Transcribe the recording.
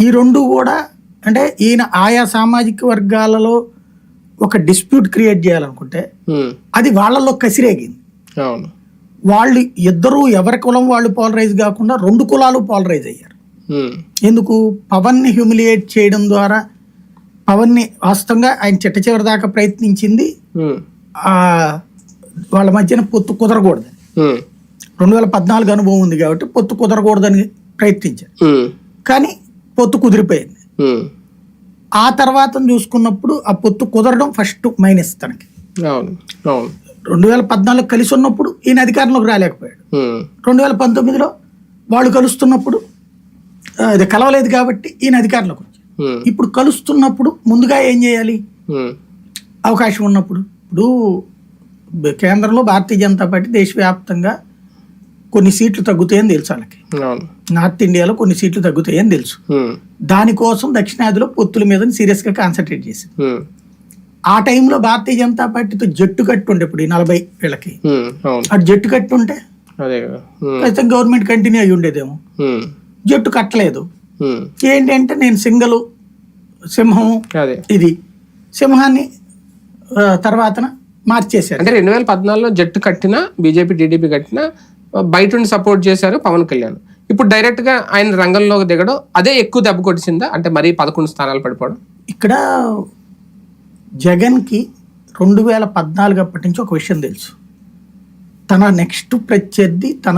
ఈ రెండు కూడా అంటే ఈయన ఆయా సామాజిక వర్గాలలో ఒక డిస్ప్యూట్ క్రియేట్ చేయాలనుకుంటే అది వాళ్ళలో కసిరేగింది. అవును. వాళ్ళు ఇద్దరు ఎవరి కులం వాళ్ళు పోలరైజ్ కాకుండా రెండు కులాలు పోలరైజ్ అయ్యారు. ఎందుకు? పవన్ని హ్యూమిలియేట్ చేయడం ద్వారా పవన్ని వాస్తవంగా ఆయన చిట్ట చివరి దాకా ప్రయత్నించింది. వాళ్ళ మధ్యన పొత్తు కుదరకూడదని. రెండు వేల పద్నాలుగు అనుభవం ఉంది కాబట్టి పొత్తు కుదరకూడదని ప్రయత్నించారు. కానీ పొత్తు కుదిరిపోయింది. ఆ తర్వాత చూసుకున్నప్పుడు ఆ పొత్తు కుదరడం ఫస్ట్ మైనస్ తనకి. రెండు వేల పద్నాలుగు కలిసి ఉన్నప్పుడు ఈయన అధికారంలోకి రాలేకపోయాడు. రెండు వేల పంతొమ్మిదిలో వాళ్ళు కలుస్తున్నప్పుడు ఇది కలవలేదు కాబట్టి ఈయన అధికారంలోకి వచ్చాడు. ఇప్పుడు కలుస్తున్నప్పుడు ముందుగా ఏం చేయాలి? అవకాశం ఉన్నప్పుడు ఇప్పుడు కేంద్రంలో భారతీయ జనతా పార్టీ దేశవ్యాప్తంగా కొన్ని సీట్లు తగ్గుతాయని తెలుసు వాళ్ళకి నార్త్ ఇండియాలో కొన్ని సీట్లు తగ్గుతాయని తెలుసు. దానికోసం దక్షిణాదిలో పొత్తుల మీద సీరియస్గా కాన్సన్ట్రేట్ చేసింది. ఆ టైంలో భారతీయ జనతా పార్టీతో జట్టు కట్టు ఉండే ఇప్పుడు ఈ నలభై వీళ్ళకి అటు జట్టు కట్టు ఉంటే అదే కదా. ఉమ్, ఖచ్చితంగా గవర్నమెంట్ కంటిన్యూ అయ్యి ఉండేదేమో. జట్టు కట్టలేదు. ఉమ్, ఏంటి అంటే నేను సింగల్ సింహం ఇది సింహాన్ని ఆ, తర్వాతన మార్చేశారు. అంటే రెండు వేల పద్నాలుగులో జట్టు కట్టిన బీజేపీ టీడీపీ కట్టిన బయట నుండి సపోర్ట్ చేశారు పవన్ కళ్యాణ్. ఇప్పుడు డైరెక్ట్గా ఆయన రంగంలోకి దిగడం అదే ఎక్కువ దెబ్బ కొట్టిందా? అంటే మరీ పదకొండు స్థానాలు పడిపోవడం. ఇక్కడ జగన్కి రెండు వేల పద్నాలుగు అప్పటి నుంచి ఒక విషయం తెలుసు. తన నెక్స్ట్ ప్రత్యర్థి తన